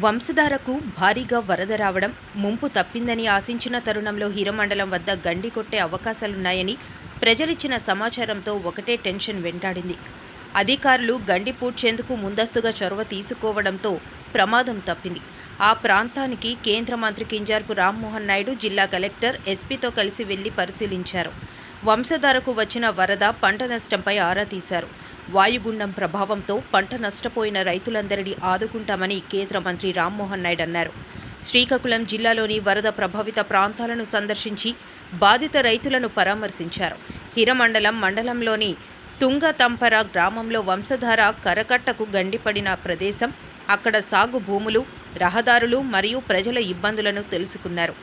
వంశధారకు భారీగా వరద రావడం ముంపు తప్పిందని ఆశించిన తరుణంలో హీరమండలం వద్ద గండి కొట్టే అవకాశాలున్నాయని ప్రజలిచ్చిన సమాచారంతో ఒకటే టెన్షన్ వెంటాడింది. అధికారులు గండి పూడ్చేందుకు ముందస్తుగా చొరవ తీసుకోవడంతో ప్రమాదం తప్పింది. ఆ ప్రాంతానికి కేంద్ర మంత్రి కింజార్పు రామ్మోహన్ నాయుడు జిల్లా కలెక్టర్ ఎస్పీతో కలిసి వెళ్ళి పరిశీలించారు. వంశధారకు వచ్చిన వరద పంట నష్టంపై ఆరా తీశారు. వాయుగుండం ప్రభావంతో పంట నష్టపోయిన రైతులందరినీ ఆదుకుంటామని కేంద్ర మంత్రి రామ్మోహన్ నాయుడు అన్నారు. శ్రీకాకుళం జిల్లాలోని వరద ప్రభావిత ప్రాంతాలను సందర్శించి బాధిత రైతులను పరామర్శించారు. హిరమండలం మండలంలోని తుంగతంపర గ్రామంలో వంశధార కరకట్టకు గండిపడిన ప్రదేశం అక్కడ సాగు భూములు రహదారులు మరియు ప్రజల ఇబ్బందులను తెలుసుకున్నారు.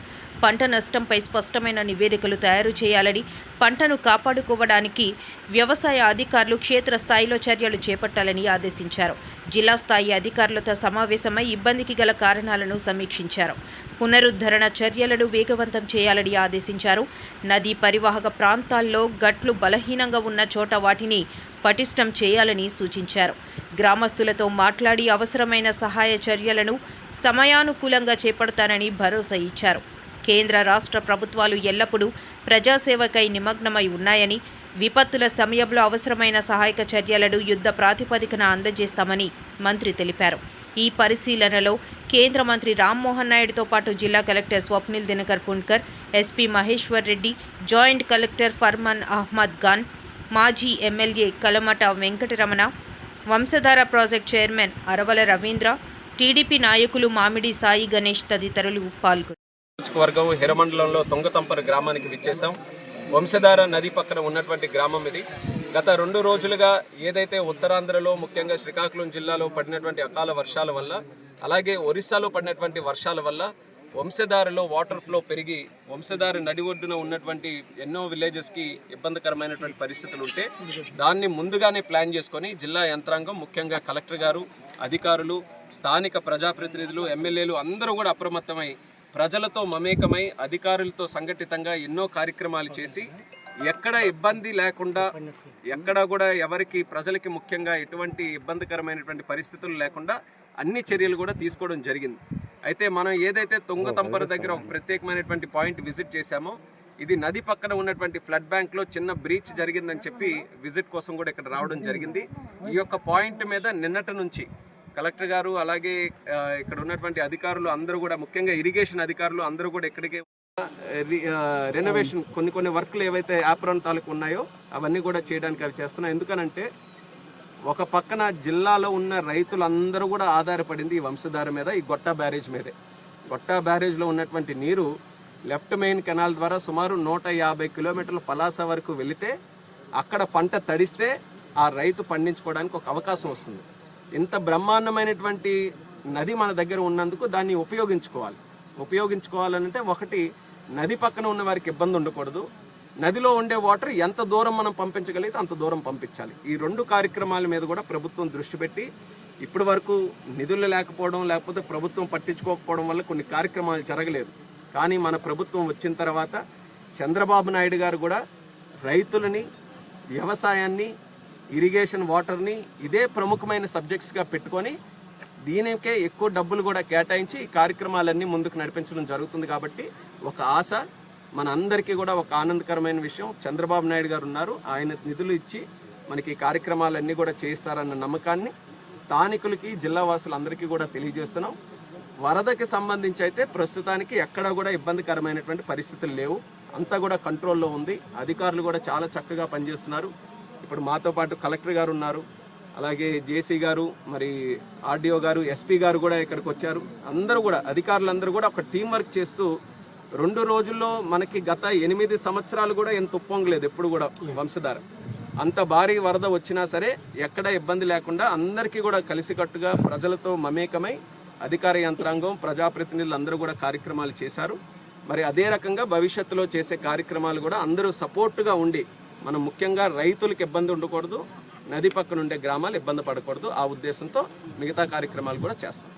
పంట నష్టంపై స్పష్టమైన నివేదికలు తయారు చేయాలని పంటను కాపాడుకోవడానికి వ్యవసాయ అధికారులు క్షేత్రస్థాయిలో చర్యలు చేపట్టాలని ఆదేశించారు. జిల్లా స్థాయి అధికారులతో సమావేశమై ఇబ్బందికి గల కారణాలను సమీక్షించారు. పునరుద్ధరణ చర్యలను వేగవంతం చేయాలని ఆదేశించారు. నదీ పరివాహక ప్రాంతాల్లో గట్లు బలహీనంగా ఉన్న చోట వాటిని పటిష్టం చేయాలని సూచించారు. గ్రామస్తులతో మాట్లాడి అవసరమైన సహాయ చర్యలను సమయానుకూలంగా చేపడతానని భరోసా ఇచ్చారు. కేంద్ర రాష్ట్ర ప్రభుత్వాలు ఎల్లప్పుడూ ప్రజాసేవకై నిమగ్నమై ఉన్నాయని విపత్తుల సమయంలో అవసరమైన సహాయక చర్యలను యుద్ధ ప్రాతిపదికన అందజేస్తామని మంత్రి తెలిపారు. ఈ పరిశీలనలో కేంద్ర మంత్రి రామ్మోహన్ నాయుడుతో పాటు జిల్లా collector Swapnil Dinakar Punkar SP Maheshwar Reddy joint collector Farman Ahmed Khan మాజీ MLA Kalamata Venkataramana Vamsadhara project chairman Aravala Ravindra TDP నాయకులు మామిడి సాయి గణేష్ తదితరులు పాల్గొన్నారు నియోజకవర్గం హిరమండలంలో తొంగతంపర గ్రామానికి విచ్చేసాం వంశధార నది పక్కన ఉన్నటువంటి గ్రామం ఇది. గత రెండు రోజులుగా ఏదైతే ఉత్తరాంధ్రలో ముఖ్యంగా శ్రీకాకుళం జిల్లాలో పడినటువంటి అకాల వర్షాల వల్ల అలాగే ఒరిస్సాలో పడినటువంటి వర్షాల వల్ల వంశధారలో వాటర్ ఫ్లో పెరిగి వంశధార నడి ఒడ్డున ఉన్నటువంటి ఎన్నో విలేజెస్కి ఇబ్బందికరమైనటువంటి పరిస్థితులు ఉంటే దాన్ని ముందుగానే ప్లాన్ చేసుకొని జిల్లా యంత్రాంగం ముఖ్యంగా కలెక్టర్ గారు అధికారులు స్థానిక ప్రజాప్రతినిధులు ఎమ్మెల్యేలు అందరూ కూడా అప్రమత్తమై ప్రజలతో మమేకమై అధికారులతో సంఘటితంగా ఎన్నో కార్యక్రమాలు చేసి ఎక్కడ ఇబ్బంది లేకుండా ఎక్కడ కూడా ఎవరికి ప్రజలకి ముఖ్యంగా ఎటువంటి ఇబ్బందికరమైనటువంటి పరిస్థితులు లేకుండా అన్ని చర్యలు కూడా తీసుకోవడం జరిగింది. అయితే మనం ఏదైతే తొంగతంపర దగ్గర ఒక ప్రత్యేకమైనటువంటి పాయింట్ విజిట్ చేశామో ఇది నది పక్కన ఉన్నటువంటి ఫ్లడ్ బ్యాంక్లో చిన్న బ్రీచ్ జరిగిందని చెప్పి విజిట్ కోసం కూడా ఇక్కడ రావడం జరిగింది. ఈ యొక్క పాయింట్ మీద నిన్నటి నుంచి కలెక్టర్ గారు అలాగే ఇక్కడ ఉన్నటువంటి అధికారులు అందరూ కూడా ముఖ్యంగా ఇరిగేషన్ అధికారులు అందరూ కూడా ఇక్కడికి రెనోవేషన్ కొన్ని కొన్ని వర్క్లు ఏవైతే యాప్రాన్ తాలూకు ఉన్నాయో అవన్నీ కూడా చేయడానికి అవి చేస్తున్నాయి. ఎందుకనంటే ఒక పక్కన జిల్లాలో ఉన్న రైతులందరూ కూడా ఆధారపడింది ఈ వంశధార మీద ఈ గొట్టా బ్యారేజ్ మీదే. గొట్టా బ్యారేజ్లో ఉన్నటువంటి నీరు లెఫ్ట్ మెయిన్ కెనాల్ ద్వారా సుమారు నూట యాభై కిలోమీటర్ల పలాస వరకు వెళితే అక్కడ పంట తడిస్తే ఆ రైతు పండించుకోవడానికి ఒక అవకాశం వస్తుంది. ఇంత బ్రహ్మాండమైనటువంటి నది మన దగ్గర ఉన్నందుకు దాన్ని ఉపయోగించుకోవాలి. ఉపయోగించుకోవాలంటే ఒకటి నది పక్కన ఉన్న వారికి ఇబ్బంది ఉండకూడదు. నదిలో ఉండే వాటర్ ఎంత దూరం మనం పంపించగలిగితే అంత దూరం పంపించాలి. ఈ రెండు కార్యక్రమాల మీద కూడా ప్రభుత్వం దృష్టి పెట్టి ఇప్పటి వరకు నిధులు లేకపోవడం లేకపోతే ప్రభుత్వం పట్టించుకోకపోవడం వల్ల కొన్ని కార్యక్రమాలు జరగలేదు. కానీ మన ప్రభుత్వం వచ్చిన తర్వాత చంద్రబాబు నాయుడు గారు కూడా రైతులని వ్యవసాయాన్ని ఇరిగేషన్ వాటర్ని ఇదే ప్రముఖమైన సబ్జెక్ట్స్గా పెట్టుకొని దీనికే ఎక్కువ డబ్బులు కూడా కేటాయించి ఈ కార్యక్రమాలన్నీ ముందుకు నడిపించడం జరుగుతుంది కాబట్టి ఒక ఆశ మన అందరికీ కూడా ఒక ఆనందకరమైన విషయం. చంద్రబాబు నాయుడు గారు ఉన్నారు. ఆయన నిధులు ఇచ్చి మనకి ఈ కార్యక్రమాలన్నీ కూడా చేస్తారన్న నమ్మకాన్ని స్థానికులకి జిల్లా వాసులందరికీ కూడా తెలియజేస్తున్నాం. వరదకి సంబంధించి అయితే ప్రస్తుతానికి ఎక్కడా కూడా ఇబ్బందికరమైనటువంటి పరిస్థితులు లేవు. అంతా కూడా కంట్రోల్లో ఉంది. అధికారులు కూడా చాలా చక్కగా పనిచేస్తున్నారు. ఇప్పుడు మాతో పాటు కలెక్టర్ గారు ఉన్నారు. అలాగే జేసీ గారు మరి ఆర్డీఓ గారు ఎస్పీ గారు కూడా ఇక్కడికి వచ్చారు. అందరూ కూడా అధికారులందరూ కూడా ఒక టీం వర్క్ చేస్తూ రెండు రోజుల్లో మనకి గత ఎనిమిది సంవత్సరాలు కూడా ఎంత ఉప్పొంగలేదు ఎప్పుడు కూడా వంశధార. అంత భారీ వరద వచ్చినా సరే ఎక్కడ ఇబ్బంది లేకుండా అందరికీ కూడా కలిసికట్టుగా ప్రజలతో మమేకమై అధికార యంత్రాంగం ప్రజాప్రతినిధులు అందరూ కూడా కార్యక్రమాలు చేశారు. మరి అదే రకంగా భవిష్యత్తులో చేసే కార్యక్రమాలు కూడా అందరూ సపోర్టుగా ఉండి మనం ముఖ్యంగా రైతులకు ఇబ్బంది ఉండకూడదు నది పక్కన ఉండే గ్రామాలు ఇబ్బంది పడకూడదు. ఆ ఉద్దేశంతో మిగతా కార్యక్రమాలు కూడా చేస్తాం.